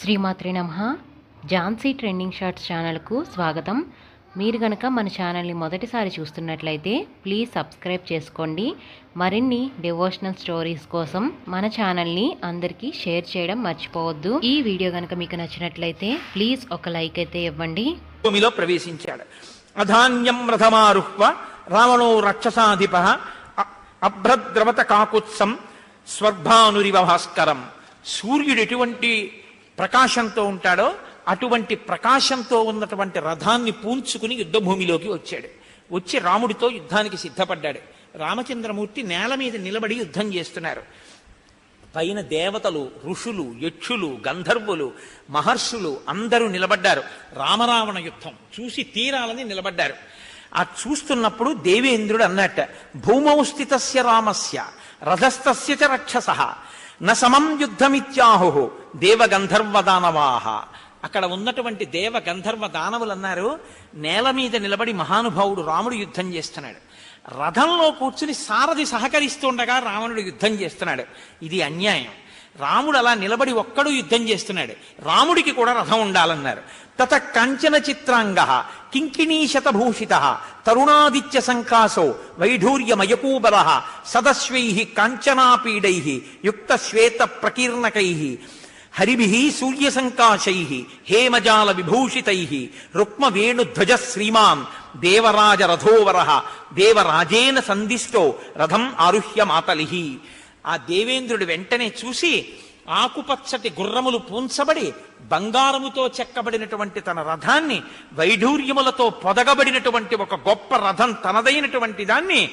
శ్రీమాత్రి నమ. Jhansi trending shorts ఛానల్కు స్వాగతం. మీరు గనక మన ఛానల్ని మొదటిసారి చూస్తున్నట్లయితే ప్లీజ్ సబ్స్క్రైబ్ చేసుకోండి. మరిన్ని డివోషనల్ స్టోరీస్ కోసం మన ఛానల్ని అందరికీ షేర్ చేయడం మర్చిపోవద్దు. ఈ వీడియో గనక మీకు నచ్చినట్లయితే ప్లీజ్ ఒక లైక్ అయితే ఇవ్వండి. భూమిలో ప్రవేశించాడు. అధాన్యం రథమారుహ్వ రావణో రక్షసాధిప అభ్రద్రవత కాకుత్సం స్వర్భానురివ భాస్కరం. సూర్యుడు ఎటువంటి ప్రకాశంతో ఉంటాడో అటువంటి ప్రకాశంతో ఉన్నటువంటి రథాన్ని పూల్చుకుని యుద్ధభూమిలోకి వచ్చాడు. వచ్చి రాముడితో యుద్ధానికి సిద్ధపడ్డాడు. రామచంద్రమూర్తి నేల మీద నిలబడి యుద్ధం చేస్తున్నారు. పైన దేవతలు ఋషులు యక్షులు గంధర్వులు మహర్షులు అందరూ నిలబడ్డారు. రామరావణ యుద్ధం చూసి తీరాలని నిలబడ్డారు. ఆ చూస్తున్నప్పుడు దేవేంద్రుడు అన్నట్ట భూమౌస్థితస్య రామస్య రథస్థస్య చ రక్షస న సమం యుద్ధమిత్యాహు దేవగంధర్వ దానవాహ అక్కడ ఉన్నటువంటి దేవ గంధర్వ దానవులు అన్నారు నేల మీద నిలబడి మహానుభావుడు రాముడు యుద్ధం చేస్తున్నాడు. రథంలో కూర్చుని సారథి సహకరిస్తుండగా రావణుడు యుద్ధం చేస్తున్నాడు. ఇది అన్యాయం. రాముడు అలా నిలబడి ఒక్కడు యుద్ధం చేస్తున్నాడు. రాముడికి కూడా రథం ఉండాలన్నారు. తత కంచన చిత్రాంగ కింకిణీశతభూషిత తరుణాదిత్య సంకాసో వైఢూర్యమయకూబల సదస్వై కాంచనాపీడై యుక్త శ్వేత ప్రకీర్ణకై హరిభి సూర్యసంకాశై హేమజాల విభూషితై రుక్మవేణుధ్వజ శ్రీమాన్ దేవరాజ రథోవర దేవరాజేన సందిష్టో రథం ఆరుహ్య మాతలిహి ఆ దేవేంద్రుడు వెంటనే చూసి ఆకుపచ్చటి గుర్రములు పూంచబడి బంగారముతో చెక్కబడినటువంటి తన రథాన్ని వైఢూర్యములతో పొదగబడినటువంటి ఒక గొప్ప రథం తనదైనటువంటి దాన్ని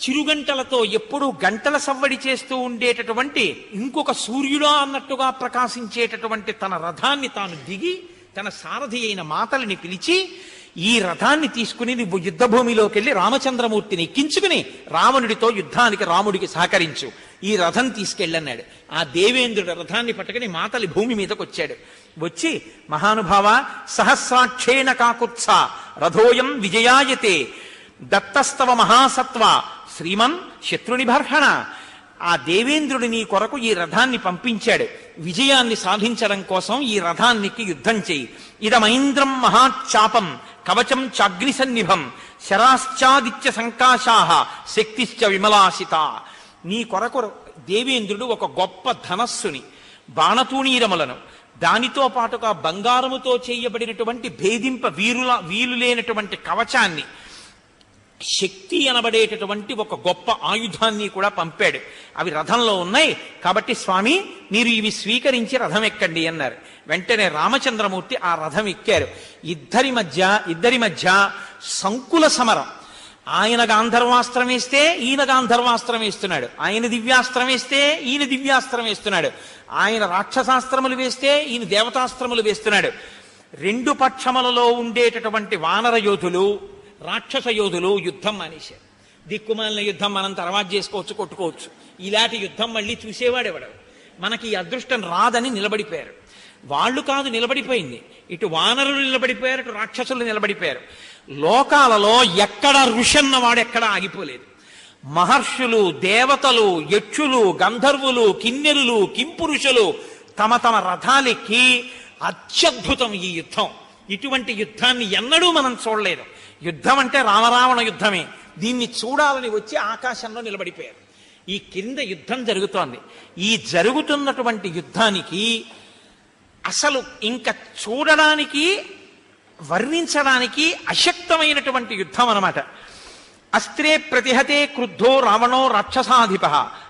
చిరుగంటలతో ఎప్పుడూ గంటల సవ్వడి చేస్తూ ఉండేటటువంటి ఇంకొక సూర్యుడా అన్నట్టుగా ప్రకాశించేటటువంటి తన రథాన్ని తాను దిగి తన సారథి అయిన మాతలిని పిలిచి ఈ రథాన్ని తీసుకుని నువ్వు యుద్ధభూమిలోకి వెళ్ళి రామచంద్రమూర్తిని ఎక్కించుకుని రావణుడితో యుద్ధానికి రాముడికి సహకరించు. ఈ రథం తీసుకెళ్ళన్నాడు. ఆ దేవేంద్రుడు రథాన్ని పట్టుకుని మాతలి భూమి మీదకి వచ్చాడు వచ్చి మహానుభావ సహస్రాక్షేణ కాకుత్స రథోయం విజయాయతే దత్తస్తవ మహాసత్వ శ్రీమన్ శత్రునిబర్హణ ఆ దేవేంద్రుడి నీ కొరకు ఈ రథాన్ని పంపించాడు. విజయాన్ని సాధించడం కోసం ఈ రథానికి యుద్ధం చేయి. ఇదమైంద్రం మహాచాపం కవచం చాగ్ని సన్నిభం శరాశ్చాదిత్య సంకాశాహ శక్తిశ్చ విమలాసిత. నీ కొరకు దేవేంద్రుడు ఒక గొప్ప ధనస్సుని బాణతూణీరములను దానితో పాటుగా బంగారముతో చేయబడినటువంటి భేదింప వీరుల వీలు లేనటువంటి కవచాన్ని శక్తి అనబడేటటువంటి ఒక గొప్ప ఆయుధాన్ని కూడా పంపాడు. అవి రథంలో ఉన్నాయి. కాబట్టి స్వామి మీరు ఇవి స్వీకరించి రథం ఎక్కండి అన్నారు. వెంటనే రామచంద్రమూర్తి ఆ రథం ఎక్కారు. ఇద్దరి మధ్య ఇద్దరి మధ్య సంకుల సమరం. ఆయన గాంధర్వాస్త్రం వేస్తే ఈయన గాంధర్వాస్త్రం వేస్తున్నాడు. ఆయన దివ్యాస్త్రం వేస్తే ఈయన దివ్యాస్త్రం వేస్తున్నాడు. ఆయన రాక్షసాస్త్రములు వేస్తే ఈయన దేవతాస్త్రములు వేస్తున్నాడు. రెండు పక్షములలో ఉండేటటువంటి వానర యోధులు రాక్షస యోధులు యుద్ధం మానేశారు. దిక్కుమాలిన యుద్ధం మనం తర్వాత చేసుకోవచ్చు కొట్టుకోవచ్చు. ఇలాంటి యుద్ధం మళ్ళీ చూసేవాడెవడు మనకి ఈ అదృష్టం రాదని నిలబడిపోయారు. వాళ్ళు కాదు నిలబడిపోయింది. ఇటు వానరులు నిలబడిపోయారు ఇటు రాక్షసులు నిలబడిపోయారు. లోకాలలో ఎక్కడ ఋషి అన్నవాడు ఎక్కడ ఆగిపోలేదు. మహర్షులు దేవతలు యక్షులు గంధర్వులు కిన్నెరులు కింపురుషులు తమ తమ రథాలెక్కి అత్యద్భుతం ఈ యుద్ధం. ఇటువంటి యుద్ధాన్ని ఎన్నడూ మనం చూడలేదు. యుద్ధం అంటే రామరావణ యుద్ధమే. దీన్ని చూడాలని వచ్చి ఆకాశంలో నిలబడిపోయారు. ఈ కింద యుద్ధం జరుగుతోంది. ఈ జరుగుతున్నటువంటి యుద్ధానికి అసలు ఇంకా చూడడానికి వర్ణించడానికి అశక్తమైనటువంటి యుద్ధం అనమాట అస్త్రే ప్రతిహతే క్రుద్ధో రావణో రాక్షసాధిప.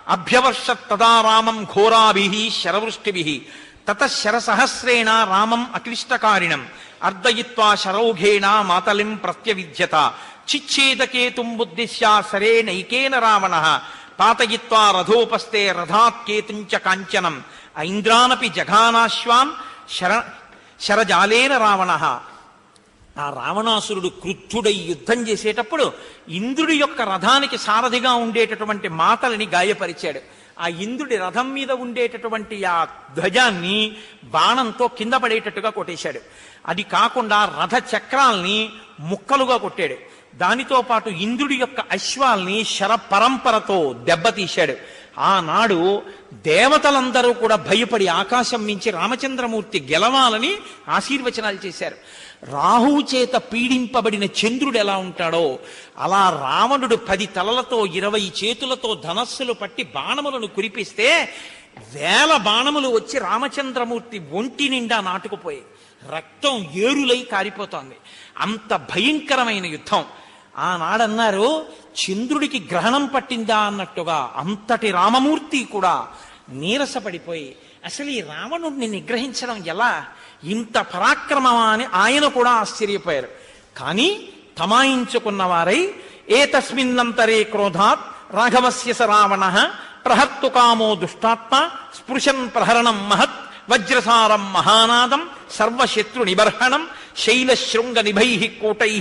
అభ్యవర్షత్ తదా రామం ఘోరాభి శరవృష్టిభి. తత శరసహస్రేణ రామం అక్లిష్టకారిణం. అర్ధయిత్వా శరౌఘేణ మాతలిం ప్రత్యవిద్యత. చిచ్ఛేదకేతుం బుద్ధిశ్య సరేణైకేన రావణ. పాతయిత్వా రథోపస్తే రథాత్ కేతుంచ కాంచనం. ఐంద్రానపి జఘానాశ్వాన్ శర శరజాలేన రావణ. ఆ రావణాసురుడు క్రుద్ధుడై యుద్ధం చేసేటప్పుడు ఇంద్రుడి యొక్క రథానికి సారథిగా ఉండేటటువంటి మాతలని గాయపరిచాడు. ఆ ఇంద్రుడి రథం మీద ఉండేటటువంటి ఆ ధ్వజాన్ని బాణంతో కింద పడేటట్టుగా కొట్టేశాడు. అది కాకుండా రథ చక్రాల్ని ముక్కలుగా కొట్టాడు. దానితో పాటు ఇంద్రుడి యొక్క అశ్వాల్ని శర పరంపరతో దెబ్బతీశాడు. ఆనాడు దేవతలందరూ కూడా భయపడి ఆకాశం మించి రామచంద్రమూర్తి గెలవాలని ఆశీర్వచనాలు చేశారు. రాహువు చేత పీడింపబడిన చంద్రుడు ఎలా ఉంటాడో అలా రావణుడు పది తలలతో ఇరవై చేతులతో ధనస్సులు పట్టి బాణములను కురిపిస్తే వేల బాణములు వచ్చి రామచంద్రమూర్తి ఒంటి నిండా నాటుకుపోయి రక్తం ఏరులై కారిపోతోంది. అంత భయంకరమైన యుద్ధం. ఆనాడన్నారు చంద్రుడికి గ్రహణం పట్టిందా అన్నట్టుగా అంతటి రామమూర్తి కూడా నీరసపడిపోయి అసలు ఈ రావణుడిని నిగ్రహించడం ఎలా? ఇంత పరాక్రమమా అని ఆయన కూడా ఆశ్చర్యపోయారు. కానీ తమాయించుకున్న వారై తస్మిన్నంతరే క్రోధాత్ రాఘవస్య స రావణ ప్రహత్తు కామో దుష్టాత్మ స్పృశన్ ప్రహరణం మహత్ వజ్రసారం మహానాదం సర్వశత్రు నిబర్హణం శైలశృంగ నిభై కూటై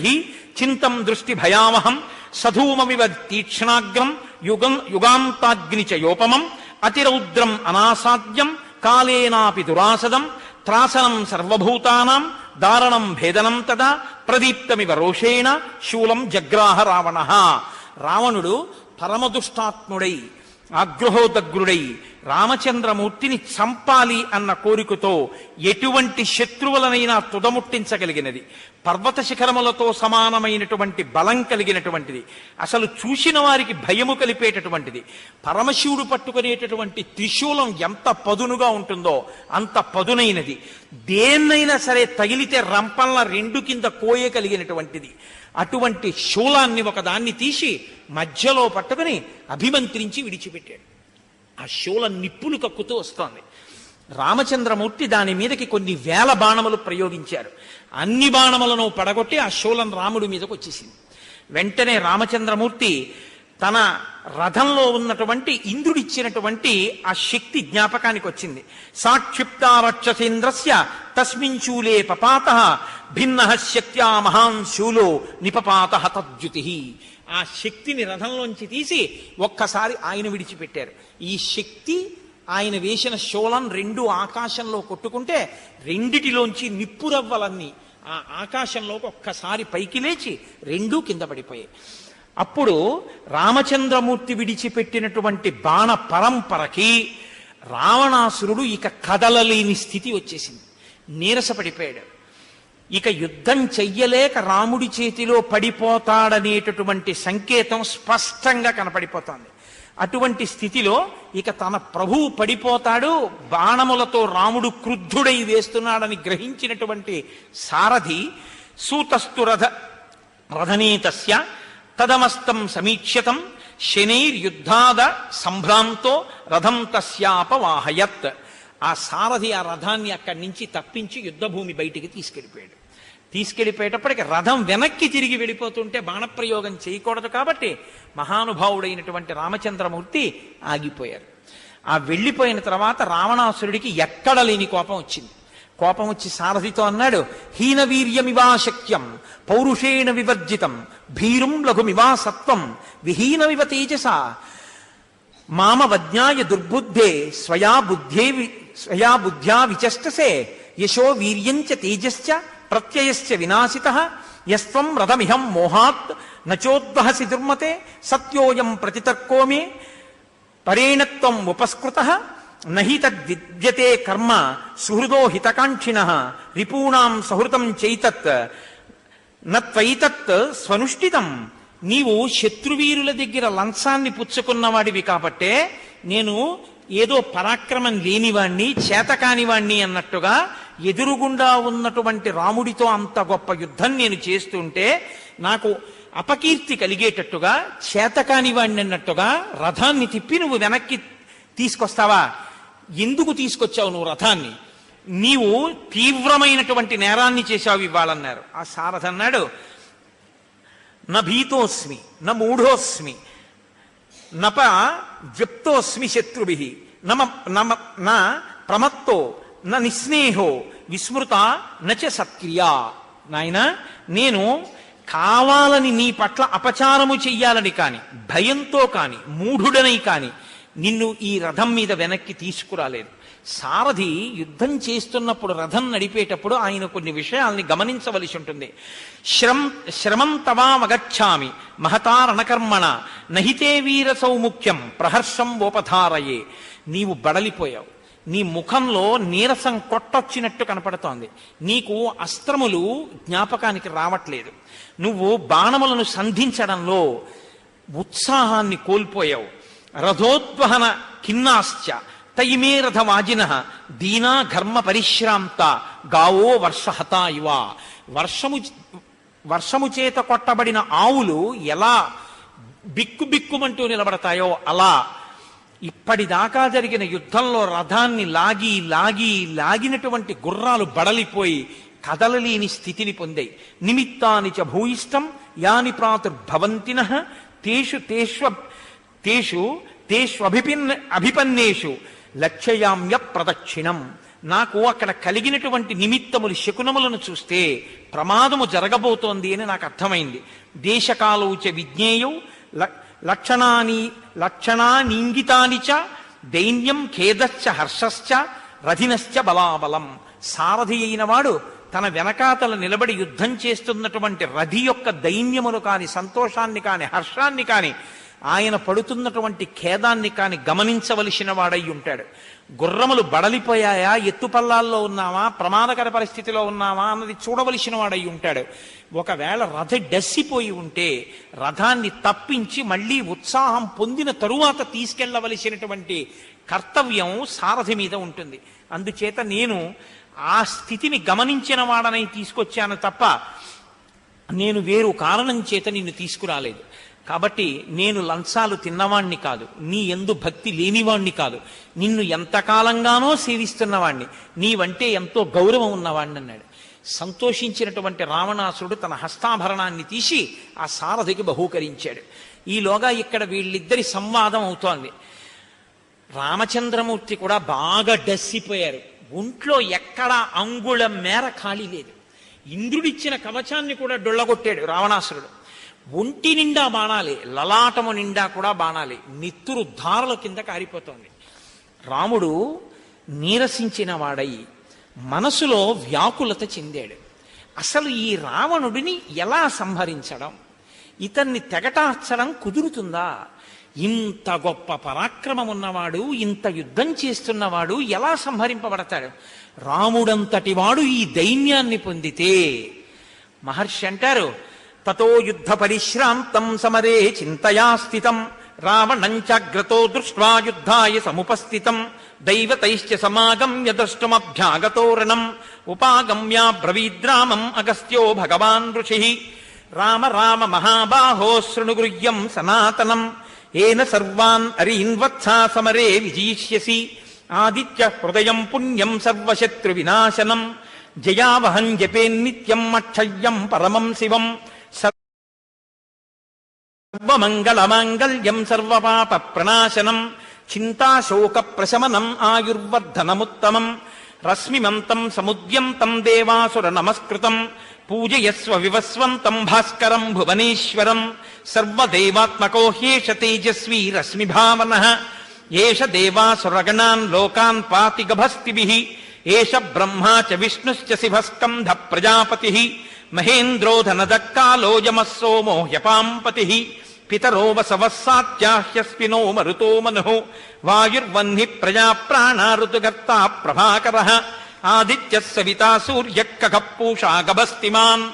చింతం దృష్టి భయావహం సధూమమివ తీక్ష్ణాగ్రం యుగం యుగాంతాగ్ని చ యోపమం అతిరౌద్రం అనాసాద్యం కాలేనాపి దురాసదం త్రాసనం సర్వభూతానాం దారణం భేదనం తదా ప్రదీప్తమివ రోషేణ శూలం జగ్రాహ రావణ. రావణుడు పరమదుష్టాత్ముడై ఆగ్రహోదగ్రుడై రామచంద్రమూర్తిని చంపాలి అన్న కోరికతో ఎటువంటి శత్రువులనైనా తుదముట్టించగలిగినది. పర్వత శిఖరములతో సమానమైనటువంటి బలం కలిగినటువంటిది. అసలు చూసిన వారికి భయము కలిపేటటువంటిది. పరమశివుడు పట్టుకునేటటువంటి త్రిశూలం ఎంత పదునుగా ఉంటుందో అంత పదునైనది. దేన్నైనా సరే తగిలితే రంపంల రెండు కింద కోయగలిగినటువంటిది అటువంటి శూలాన్ని ఒకదాన్ని తీసి మధ్యలో పట్టుకుని అభిమంత్రించి విడిచిపెట్టాడు. ఆ శూల నిప్పులు కక్కుతూ వస్తోంది. రామచంద్రమూర్తి దాని మీదకి కొన్ని వేల బాణములు ప్రయోగించారు. అన్ని బాణములను పడగొట్టి ఆ శూలం రాముడి మీదకు వచ్చేసింది. వెంటనే రామచంద్రమూర్తి తన రథంలో ఉన్నటువంటి ఇంద్రుడిచ్చినటువంటి ఆ శక్తి జ్ఞాపకానికి వచ్చింది. సాక్షిప్తారక్షసేంద్రస్య తస్మిన్ శూలే పపాత భిన్న శక్త్యా మహాన్ శూలో నిపపాత తద్యుతి. ఆ శక్తిని రథంలోంచి తీసి ఒక్కసారి ఆయన విడిచిపెట్టారు. ఈ శక్తి ఆయన వేసిన శూలం రెండు ఆకాశంలో కొట్టుకుంటే రెండిటిలోంచి నిప్పురవ్వలన్నీ ఆ ఆకాశంలోకి ఒక్కసారి పైకి లేచి రెండూ కింద పడిపోయాయి. అప్పుడు రామచంద్రమూర్తి విడిచిపెట్టినటువంటి బాణ పరంపరకి రావణాసురుడు ఇక కదలలేని స్థితి వచ్చేసింది. నీరసపడిపోయాడు. ఇక యుద్ధం చెయ్యలేక రాముడి చేతిలో పడిపోతాడనేటటువంటి సంకేతం స్పష్టంగా కనపడిపోతోంది. అటువంటి స్థితిలో ఇక తన ప్రభువు పడిపోతాడు బాణములతో రాముడు క్రుద్ధుడై వేస్తున్నాడని గ్రహించినటువంటి సారథి సూతస్థు రథ రథనీతస్య తదమస్తం సమీక్ష్యతం శనైర్యుద్ధాద సంభ్రాంతో రథం తస్యాపవాహయత్. ఆ సారథి ఆ రథాన్ని అక్కడి నుంచి తప్పించి యుద్ధభూమి బయటికి తీసుకెళ్ళిపోయాడు. తీసుకెళ్ళిపోయేటప్పటికి రథం వెనక్కి తిరిగి వెళ్ళిపోతుంటే బాణప్రయోగం చేయకూడదు కాబట్టి మహానుభావుడైనటువంటి రామచంద్రమూర్తి ఆగిపోయారు. ఆ వెళ్ళిపోయిన తర్వాత రావణాసురుడికి ఎక్కడ లేని కోపం వచ్చింది. కోపం వచ్చి సారథితో అన్నాడు హీనవీర్యమివాశక్యం శక్యం పౌరుషేణ వివర్జితం భీరుం లఘుమివా సత్వం విహీనమివ తేజస మామ వజ్ఞాయ దుర్బుద్ధే స్వయా బుద్ధే స్వయా బుద్ధ్యా విచష్టసే యశో వీర్యంచ తేజశ్చ ప్రత్యయశ్చ వినాశిత యస్వం రథమిహం మోహాత్ నచోద్వహసి దుర్మతే సత్యోయం ప్రతితర్కో మే పరేణత్వం ఉపస్కృత నహి తద్విద్యతే కర్మ సుహృదో హితకాంక్షిణ రిపూణాం సహృతం చైతత్ నత్వైతత్ స్వనుష్ఠితం. నీవు శత్రువీరుల దగ్గర లంచాన్ని పుచ్చుకున్నవాడివి కాబట్టే నేను ఏదో పరాక్రమం లేనివాణ్ణి చేతకానివాణ్ణి అన్నట్టుగా ఎదురుగుండా ఉన్నటువంటి రాముడితో అంత గొప్ప యుద్ధం నేను చేస్తుంటే నాకు అపకీర్తి కలిగేటట్టుగా చేతకానివాణ్ణి అన్నట్టుగా రథాన్ని తిప్పి నువ్వు వెనక్కి తీసుకొస్తావా? ఎందుకు తీసుకొచ్చావు నువ్వు రథాన్ని? నీవు తీవ్రమైనటువంటి నేరాన్ని చేశావు ఇవ్వాలన్నారు. ఆ సారథ అన్నాడు న భీతోస్మి న మూఢోస్మి నప వ్యప్తోస్మి శత్రుభి నమ నమ న ప్రమత్తో న నిస్నేహో విస్మృత నచ సత్క్రియా. నాయన నేను కావాలని నీ పట్ల అపచారము చెయ్యాలని కాని భయంతో కాని మూఢుడనై కాని నిన్ను ఈ రథం మీద వెనక్కి తీసుకురాలేదు. సారథి యుద్ధం చేస్తున్నప్పుడు రథం నడిపేటప్పుడు ఆయన కొన్ని విషయాల్ని గమనించవలసి ఉంటుంది. శ్రం శ్రమం తవామగచ్చామి మహతారణకర్మణ నహితే వీర సౌముఖ్యం ప్రహర్షం ఓపధారయే. నీవు బడలిపోయావు. నీ ముఖంలో నీరసం కొట్టొచ్చినట్టు కనపడుతోంది. నీకు అస్త్రములు జ్ఞాపకానికి రావట్లేదు. నువ్వు బాణములను సంధించడంలో ఉత్సాహాన్ని కోల్పోయావు. రథోద్వహన ఖిన్నాశ్చ తయిమే రథవాజిన దీనా ఘర్మ పరిశ్రాంత గావో వర్షహత ఇవ. వర్షము వర్షము చేత కొట్టబడిన ఆవులు ఎలా బిక్కు బిక్కుమంటూ నిలబడతాయో అలా. ఇప్పటిదాకా జరిగిన యుద్ధంలో రథాన్ని లాగి లాగి లాగినటువంటి గుర్రాలు బడలిపోయి కదలలేని స్థితిని పొందాయి. నిమిత్తాని చ భూయిష్టం యాని ప్రాతుర్భవంతిన. తేషు తేష్వ తేషు తేష్వభిపిన్ అభిపన్నేషు. లక్ష్యయామ్య ప్రదక్షిణం. నాకు అక్కడ కలిగినటువంటి నిమిత్తములు శకునములను చూస్తే ప్రమాదము జరగబోతోంది అని నాకు అర్థమైంది. దేశకాలోచ విజ్ఞేయౌ ల- లక్షణాని లక్షణానింగితాని చ దైన్యం ఖేదశ్చ హర్షశ్చ రథినశ్చ బలాబలం. సారథి అయిన వాడు తన వెనకాతల నిలబడి యుద్ధం చేస్తున్నటువంటి రథి యొక్క దైన్యమును కాని సంతోషాన్ని కాని హర్షాన్ని కాని ఆయన పడుతున్నటువంటి ఖేదాన్ని కాని గమనించవలసిన వాడై ఉంటాడు. గుర్రములు బడలిపోయాయా? ఎత్తుపల్లాల్లో ఉన్నామా ప్రమాదకర పరిస్థితిలో ఉన్నామా అన్నది చూడవలసిన వాడై ఉంటాడు. ఒకవేళ రథ డస్సిపోయి ఉంటే రథాన్ని తప్పించి మళ్ళీ ఉత్సాహం పొందిన తరువాత తీసుకెళ్ళవలసినటువంటి కర్తవ్యం సారథి మీద ఉంటుంది. అందుచేత నేను ఆ స్థితిని గమనించిన వాడనై తీసుకొచ్చాను తప్ప నేను వేరు కారణం చేత నిన్ను తీసుకురాలేదు. కాబట్టి నేను లంచాలు తిన్నవాణ్ణి కాదు. నీ ఎందు భక్తి లేనివాణ్ణి కాదు. నిన్ను ఎంతకాలంగానో సేవిస్తున్నవాణ్ణి. నీవంటే ఎంతో గౌరవం ఉన్నవాణ్ణి అన్నాడు. సంతోషించినటువంటి రావణాసురుడు తన హస్తాభరణాన్ని తీసి ఆ సారథికి బహూకరించాడు. ఈలోగా ఇక్కడ వీళ్ళిద్దరి సంవాదం అవుతోంది. రామచంద్రమూర్తి కూడా బాగా డస్సిపోయారు. ఒంట్లో ఎక్కడా అంగుళం మేర ఖాళీ లేదు. ఇంద్రుడిచ్చిన కవచాన్ని కూడా డొళ్ళగొట్టాడు రావణాసురుడు. ఒంటి నిండా బాణాలే లలాటము నిండా కూడా బాణాలే. నిత్తురు ధారల కింద కారిపోతోంది. రాముడు నీరసించిన వాడై మనసులో వ్యాకులత చెందాడు. అసలు ఈ రావణుడిని ఎలా సంహరించడం? ఇతన్ని తెగటార్చడం కుదురుతుందా? ఇంత గొప్ప పరాక్రమం ఉన్నవాడు ఇంత యుద్ధం చేస్తున్నవాడు ఎలా సంహరింపబడతాడు? రాముడంతటి వాడు ఈ దైన్యాన్ని పొందితే మహర్షి అంటారు ततो युद्धपरिश्रान्तम् समरे चिन्तया स्थितम् रावणम् जाग्रतो दृष्ट्वा युद्धाय समुपस्थितम्। दैवतैश्च समागम्य द्रष्टुमभ्यागतोरणम्। उपागम्याब्रवीद्रामम् अगस्त्यो भगवान् ऋषिः। राम राम महाबाहो महाबाहोऽशृणुगुर्यम् सनातनम्। येन सर्वान् अरीन्वत्सा समरे विजीष्यसि। आदित्यः हृदयम् पुण्यम् सर्वशत्रुविनाशनम्। जयावहम् जपेन्नित्यम् अक्षय्यम् परमम् शिवम्। सर्वमङ्गलमाङ्गल्यम् सर्वपापप्रणाशनम् चिन्ताशोकप्रशमनम् आयुर्वर्धनमुत्तमम् रश्मिमन्तम् समुद्यन्तम् देवासुरनमस्कृतम् पूजयस्व विवस्वन्तम् भास्करम् भुवनेश्वरम् सर्वदेवात्मको ह्येष तेजस्वी रश्मिभावनः एष देवासुरगणान् लोकान् पातिगभस्तिभिः एष ब्रह्मा च विष्णुश्च शिभस्कम् प्रजापतिः महेन्द्रो धनदक्कालो यमसोमो ह्यपाम् पतिः पितरो वसवः सा मरुतो मनुः। वायुर्वह्नि प्रजाप्राणा ऋतुगर्ता प्रभाकरः। आदित्यः सविता सूर्यः कखप्पूषा गभस्तिमान्।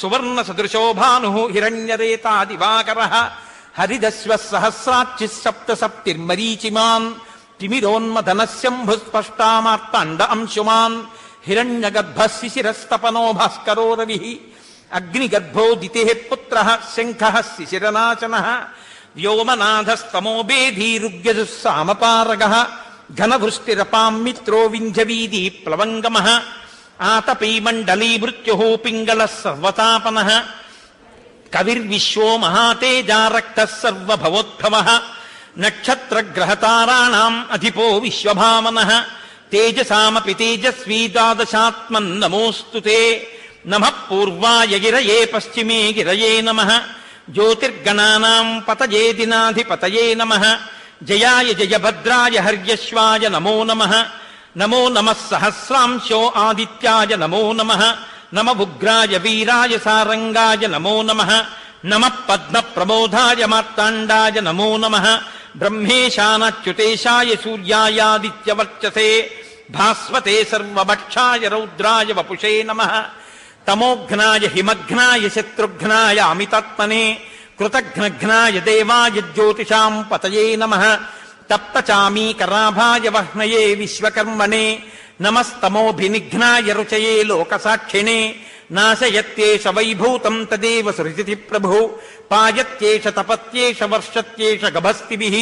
सुवर्णसदृशो भानुः हिरण्यरेता दिवाकरः हरिदस्वः सहस्राच्चिः सप्त सप्तिर्मरीचिमान् तिमिरोन्मदनस्यम्भुस्पष्टामार्ताण्ड अंशुमान् హిరణ్యగర్భ శిశిరస్తపనో భాస్కరో రవి అగ్నిగర్భో దితే పుత్ర శంఖ శిశిరనాచన వ్యోమనాథస్తమో సామపారగ ఘనవృష్టిరపాం మిత్రో వింధ్యవీది ప్లవంగమ ఆతపీ మండలీ మృత్యు పింగళ సర్వతాపన కవిర్విశ్వో మహాతేజారక్త సర్వభవోద్భవ నక్షత్రగ్రహతారాణం అధిపో విశ్వభామన तेजसामपि तेजस्वीतादशात्मन्नमोऽस्तु ते। नमः पूर्वाय गिरये पश्चिमे गिरये नमः। ज्योतिर्गणानाम् पतये दिनाधिपतये नमः। जयाय जयभद्राय हर्यश्वाय नमो नमः। नमो नमः सहस्रांशो आदित्याय नमो नमः। नम भुग्राय वीराय सारङ्गाय नमो नमः। नमः पद्मप्रमोधाय मार्ताण्डाय नमो नमः। ब्रह्मेशानच्युतेशाय सूर्यायादित्यवर्चसे, भास्वते सर्वभक्षाय रौद्राय वपुषे नमः। तमोघ्नाय हिमघ्नाय शत्रुघ्नाय अमितात्मने, कृतघ्नघ्नाय देवाय ज्योतिषाम् पतये नमः। तप्तचामी कराभाय वह्नये विश्वकर्मणे, नमस्तमोऽभिनिघ्नाय रुचये लोकसाक्षिणे నాశయత్యేష వైభూతం తదేవ సృజతి ప్రభు పాయత్యేష తపత్యేష వర్షత్యేష గభస్తిభిః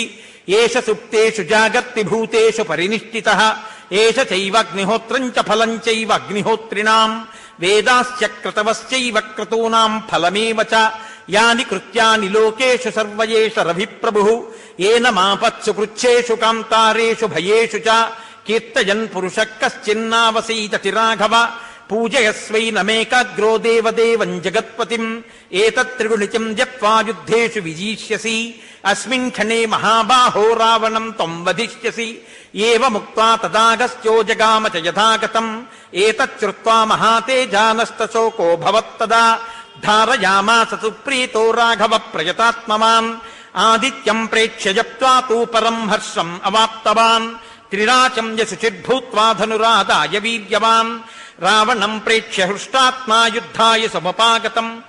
ఏష సుప్తేషు జాగర్తి భూతేషు పరినిష్ఠిత ఏష చైవగ్నిహోత్రం చ ఫలం చైవ అగ్నిహోత్రిణాం వేదాశ్చ క్రతవశ్చైవ క్రతూనాం ఫలమేవ చ యాని కృత్యాని లోకేషు సర్వయేష రవిప్రభు ఏన మాపత్సు కృచ్ఛేషు కాంతారేషు భయేషు చ కీర్తయన్ పురుష కశ్చిన్నావసీతటి రాఘవ पूजयस्वै नमेकाग्रो देवदेवम् जगत्पतिम्। एतत् त्रिगुणचिम् जत्वा युद्धेषु विजीष्यसि। अस्मिन् क्षणे महाबाहो रावणम् त्वम् वधिष्यसि। एवमुक्त्वा तदागस्त्यो जगाम च यथागतम्। एतच्छ्रुत्वा श्रुत्वा महाते भवत्तदा। धारयामास सुप्रीतो राघवप्रयतात्मवान्। आदित्यम् प्रेक्ष्य जप्त्वा तु परम् हर्षम् अवाप्तवान्। त्रिराचम् यशुचिर्भूत्वा धनुरादाय वीर्यवान्। రావణం ప్రేక్ష్య హృష్టాత్మా యుద్ధాయ సముపాగతం.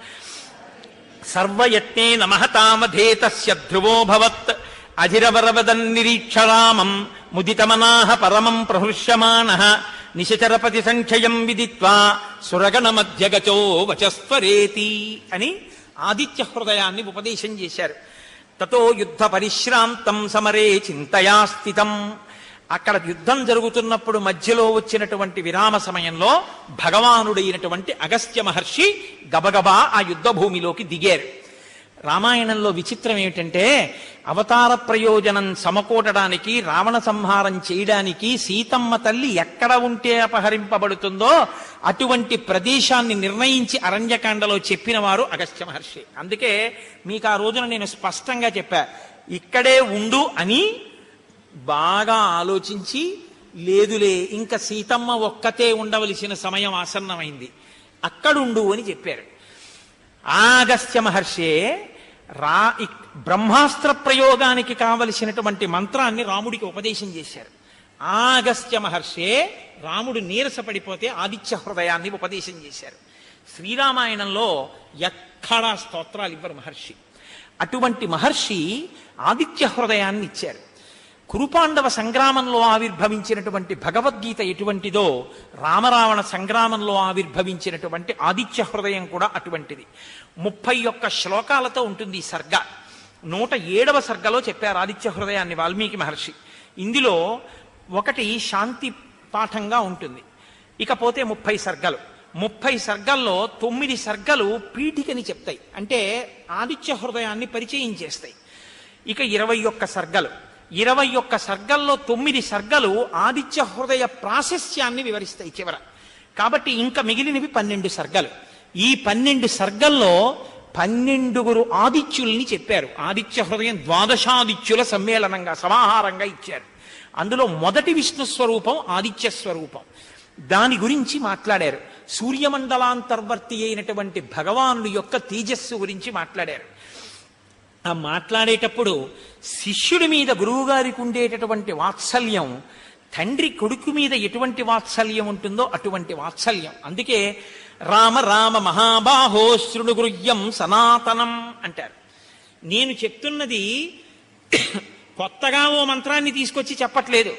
సర్వయత్నే నమహతామధేతస్య ధ్రువోభవత్ అధిరవరవదన్నిరీక్షరామం ముదితమనాహ పరమం ప్రహృష్యమాణ నిశచరపతి సంఖ్యయం విదిత్వా సురగణ మధ్యగచో వచస్వరేతి అని ఆదిత్య హృదయాన్ని ఉపదేశం చేశారు. తతో యుద్ధ పరిశ్రాంతం సమరే చింతయా స్థితం అక్కడ యుద్ధం జరుగుతున్నప్పుడు మధ్యలో వచ్చినటువంటి విరామ సమయంలో భగవానుడైనటువంటి అగస్త్య మహర్షి గబగబా ఆ యుద్ధ భూమిలోకి దిగారు. రామాయణంలో విచిత్రం ఏమిటంటే అవతార ప్రయోజనం సమకూటడానికి రావణ సంహారం చేయడానికి సీతమ్మ తల్లి ఎక్కడ ఉంటే అపహరింపబడుతుందో అటువంటి ప్రదేశాన్ని నిర్ణయించి అరణ్యకాండలో చెప్పిన వారు అగస్త్య మహర్షి. అందుకే మీకు ఆ రోజున నేను స్పష్టంగా చెప్పా ఇక్కడే ఉండు అని బాగా ఆలోచించి లేదులే ఇంకా సీతమ్మ ఒక్కతే ఉండవలసిన సమయం ఆసన్నమైంది. అక్కడుండు అని చెప్పారు. ఆగస్త్య మహర్షే రా ఇక్- బ్రహ్మాస్త్ర ప్రయోగానికి కావలసినటువంటి మంత్రాన్ని రాముడికి ఉపదేశం చేశారు. ఆగస్త్య మహర్షే రాముడు నీరసపడిపోతే ఆదిత్య హృదయాన్ని ఉపదేశం చేశారు. శ్రీరామాయణంలో ఎక్కడా స్తోత్రాలు ఇవ్వరు మహర్షి. అటువంటి మహర్షి ఆదిత్య హృదయాన్ని ఇచ్చారు. కురుపాండవ సంగ్రామంలో ఆవిర్భవించినటువంటి భగవద్గీత ఎటువంటిదో రామరావణ సంగ్రామంలో ఆవిర్భవించినటువంటి ఆదిత్య హృదయం కూడా అటువంటిది. ముప్పై ఒక్క శ్లోకాలతో ఉంటుంది ఈ సర్గ. నూట ఏడవ సర్గలో చెప్పారు ఆదిత్య హృదయాన్ని వాల్మీకి మహర్షి. ఇందులో ఒకటి శాంతి పాఠంగా ఉంటుంది. ఇకపోతే ముప్పై సర్గలు. ముప్పై సర్గల్లో తొమ్మిది సర్గలు పీఠికని చెప్తాయి. అంటే ఆదిత్య హృదయాన్ని పరిచయం చేస్తాయి. ఇక ఇరవై ఒక్క సర్గలు. ఇరవై ఒక్క సర్గల్లో తొమ్మిది సర్గలు ఆదిత్య హృదయ ప్రాశస్యాన్ని వివరిస్తాయి చివర. కాబట్టి ఇంకా మిగిలినవి పన్నెండు సర్గలు. ఈ పన్నెండు సర్గల్లో పన్నెండుగురు ఆదిత్యుల్ని చెప్పారు. ఆదిత్య హృదయం ద్వాదశాదిత్యుల సమ్మేళనంగా సమాహారంగా ఇచ్చారు. అందులో మొదటి విష్ణు స్వరూపం ఆదిత్య స్వరూపం. దాని గురించి మాట్లాడారు. సూర్యమండలాంతర్వర్తి అయినటువంటి భగవానుడి యొక్క తేజస్సు గురించి మాట్లాడారు. ఆ మాట్లాడేటప్పుడు శిష్యుడి మీద గురువుగారికి ఉండేటటువంటి వాత్సల్యం తండ్రి కొడుకు మీద ఎటువంటి వాత్సల్యం ఉంటుందో అటువంటి వాత్సల్యం. అందుకే రామ రామ మహాబాహో శృణుగృహ్యం సనాతనం అంటారు. నేను చెప్తున్నది కొత్తగా ఓ మంత్రాన్ని తీసుకొచ్చి చెప్పట్లేదు.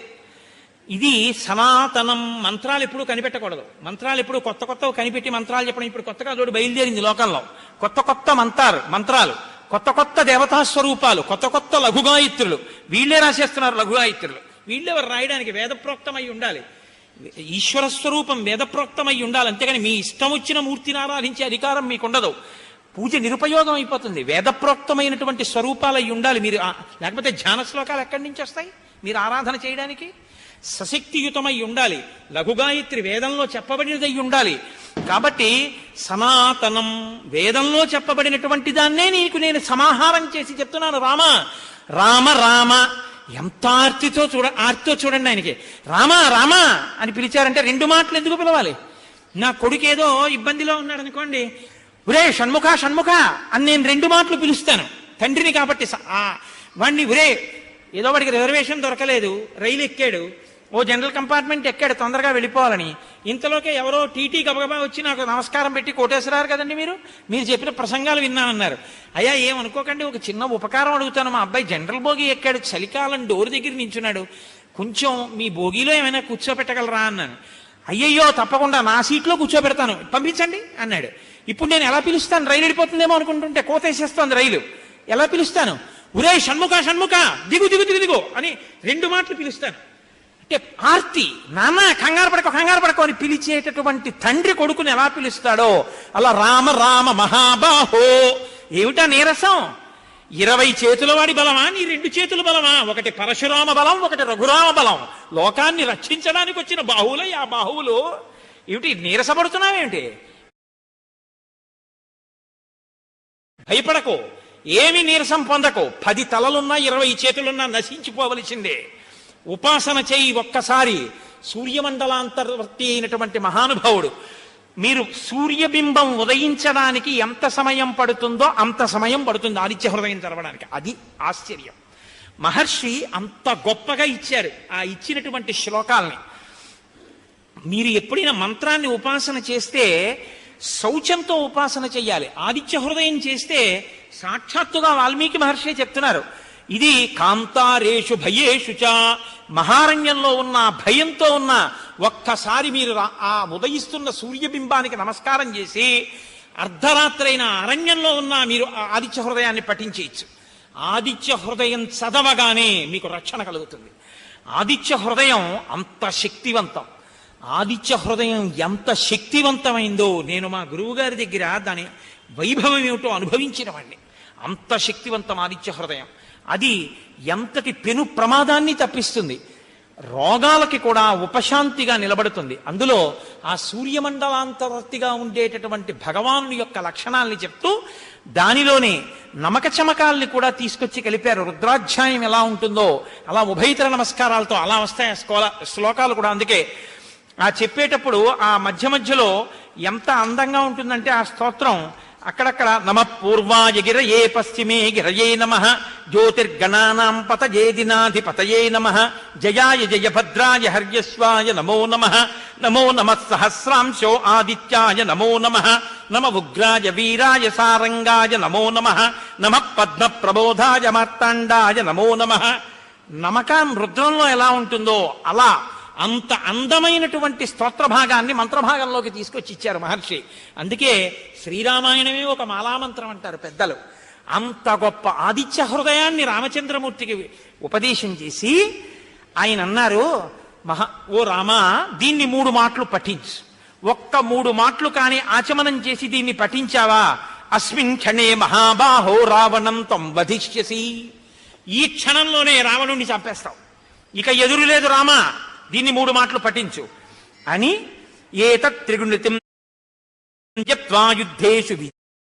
ఇది సనాతనం మంత్రాలు ఎప్పుడు కనిపెట్టకూడదు. మంత్రాలు ఎప్పుడు కొత్త కొత్త కనిపెట్టి మంత్రాలు చెప్పడం ఇప్పుడు కొత్తగా చూడు బయలుదేరింది లోకంలో. కొత్త కొత్త మంత్రాలు మంత్రాలు. కొత్త కొత్త దేవతా స్వరూపాలు కొత్త కొత్త లఘుగాయత్రులు. వీళ్ళే రాసేస్తున్నారు లఘుగాయత్రులు. వీళ్ళెవరు రాయడానికి వేదప్రోక్తమై ఉండాలి. ఈశ్వర స్వరూపం వేదప్రోక్తమై ఉండాలి. అంతేగాని మీ ఇష్టం వచ్చిన మూర్తిని ఆరాధించే అధికారం మీకు ఉండదు పూజ నిరుపయోగం అయిపోతుంది. వేదప్రోక్తమైనటువంటి స్వరూపాలు అయి ఉండాలి. మీరు లేకపోతే ధ్యాన శ్లోకాలు ఎక్కడి నుంచి వస్తాయి? మీరు ఆరాధన చేయడానికి? సశక్తియుతమై ఉండాలి. లఘుగాయత్రి వేదంలో చెప్పబడినదై ఉండాలి. కాబట్టి సనాతనం వేదంలో చెప్పబడినటువంటి దాన్నే నీకు నేను సమాహారం చేసి చెప్తున్నాను రామ. రామ రామ. ఎంత ఆర్తితో చూడ ఆర్తితో చూడండి ఆయనకి. రామ రామ అని పిలిచారంటే రెండు మాటలు ఎందుకు పిలవాలి? నా కొడుకు ఏదో ఇబ్బందిలో ఉన్నాడు అనుకోండి ఒరే షణ్ముఖ షణ్ముఖ అని నేను రెండు మాటలు పిలుస్తాను. తండ్రిని కాబట్టి స- ఆ ఒరే ఏదో వాడికి రిజర్వేషన్ దొరకలేదు రైలు ఎక్కాడు. ఓ జనరల్ కంపార్ట్మెంట్ ఎక్కాడు తొందరగా వెళ్ళిపోవాలని. ఇంతలోకే ఎవరో టీటీ గబగబా వచ్చి నాకు నమస్కారం పెట్టి కోటేశ్వరారు కదండి మీరు? మీరు చెప్పిన ప్రసంగాలు విన్నానన్నారు. అయ్యా ఏమనుకోకండి ఒక చిన్న ఉపకారం అడుగుతాను. మా అబ్బాయి జనరల్ బోగి ఎక్కాడు చలికాలం డోర్ దగ్గర నించున్నాడు. కొంచెం మీ బోగిలో ఏమైనా కూర్చోపెట్టగలరా అన్నాను. అయ్యయ్యో తప్పకుండా నా సీట్లో కూర్చోబెడతాను. పంపించండి అన్నాడు. ఇప్పుడు నేను ఎలా పిలుస్తాను? రైలు వెళ్ళిపోతుందేమో అనుకుంటుంటే కోతేసేస్తోంది రైలు. ఎలా పిలుస్తాను? ఉరే షణ్ముఖ షణ్ముఖ దిగు దిగు దిగు దిగు అని రెండు మాటలు పిలుస్తాను. అంటే ఆర్తి నాన్న కంగారు పడక కంగారు పడక అని పిలిచేటటువంటి తండ్రి కొడుకుని ఎలా పిలుస్తాడో అలా రామ రామ మహాబాహో. ఏమిటా నీరసం? ఇరవై చేతుల వాడి బలమా నీ రెండు చేతుల బలమా? ఒకటి పరశురామ బలం ఒకటి రఘురామ బలం. లోకాన్ని రక్షించడానికి వచ్చిన బాహువులై ఆ బాహువులు. ఏమిటి నీరసపడుతున్నావేమిటి? భయపడకు ఏమి నీరసం పొందకు. పది తలలున్నా ఇరవై చేతులున్నా నశించిపోవలసిందే. ఉపాసన చేయి ఒక్కసారి. సూర్యమండలాంతర్వర్తి అయినటువంటి మహానుభావుడు మీరు సూర్యబింబం ఉదయించడానికి ఎంత సమయం పడుతుందో అంత సమయం పడుతుంది ఆదిత్య హృదయం తెరవడానికి. అది ఆశ్చర్యం. మహర్షి అంత గొప్పగా ఇచ్చారు ఆ ఇచ్చినటువంటి శ్లోకాల్ని. మీరు ఎప్పుడైనా మంత్రాన్ని ఉపాసన చేస్తే శౌచంతో ఉపాసన చెయ్యాలి. ఆదిత్య హృదయం చేస్తే సాక్షాత్తుగా వాల్మీకి మహర్షి చెప్తున్నారు. ఇది కాంతారేషు భయేషు చ. మహారణ్యంలో ఉన్న భయంతో ఉన్న ఒక్కసారి మీరు ఆ ఉదయిస్తున్న సూర్యబింబానికి నమస్కారం చేసి అర్ధరాత్రైన అరణ్యంలో ఉన్న మీరు ఆదిత్య హృదయాన్ని పఠించేయచ్చు. ఆదిత్య హృదయం చదవగానే మీకు రక్షణ కలుగుతుంది. ఆదిత్య హృదయం అంత శక్తివంతం. ఆదిత్య హృదయం ఎంత శక్తివంతమైందో నేను మా గురువు గారి దగ్గర దాని వైభవం ఏమిటో అనుభవించిన వాడిని అంత శక్తివంతం ఆదిత్య హృదయం. అది ఎంతటి పెను ప్రమాదాన్ని తప్పిస్తుంది. రోగాలకి కూడా ఉపశాంతిగా నిలబడుతుంది. అందులో ఆ సూర్యమండలాంతవర్తిగా ఉండేటటువంటి భగవాను యొక్క లక్షణాల్ని చెప్తూ దానిలోనే నమక చమకాల్ని కూడా తీసుకొచ్చి కలిపారు. రుద్రాధ్యాయం ఎలా ఉంటుందో అలా ఉభయతర నమస్కారాలతో అలా వస్తాయి ఆ శ్లోకాలు కూడా. అందుకే ఆ చెప్పేటప్పుడు ఆ మధ్య మధ్యలో ఎంత అందంగా ఉంటుందంటే ఆ స్తోత్రం అక్కడక్కడ నమ పూర్వాయ గిరయే పశ్చిమే గిరయే నమ జ్యోతిర్గణానాం పతయే దినాధిపతయే నమ జయాయ జయభద్రాయ హర్యశ్వాయ నమో నమ నమో నమ సహస్రాంశో ఆదిత్యాయ నమో నమ నమ ఉగ్రాయ వీరాయ సారంగాయ నమో నమ నమ పద్మ ప్రబోధాయ మార్తాండాయ నమో నమ. నమకాన్ రుద్రంలో ఎలా ఉంటుందో అలా అంత అందమైనటువంటి స్తోత్ర భాగాన్ని మంత్రభాగంలోకి తీసుకొచ్చి ఇచ్చారు మహర్షి. అందుకే శ్రీరామాయణమే ఒక మాలామంత్రం అంటారు పెద్దలు. అంత గొప్ప ఆదిత్య హృదయాన్ని రామచంద్రమూర్తికి ఉపదేశం చేసి ఆయన అన్నారు మహా ఓ రామా దీన్ని మూడు మాటలు పఠించు. ఒక్క మూడు మాటలు కానీ ఆచమనం చేసి దీన్ని పఠించావా? అస్మిన్ క్షణే మహాబాహో రావణం తం వధిష్యసి. ఈ క్షణంలోనే రావణుణ్ణి చంపేస్తావు. ఇక ఎదురు లేదు రామా. దీన్ని మూడు మాటలు పఠించు. అని ఏతత్ త్రిగుణితం యుద్ధేషు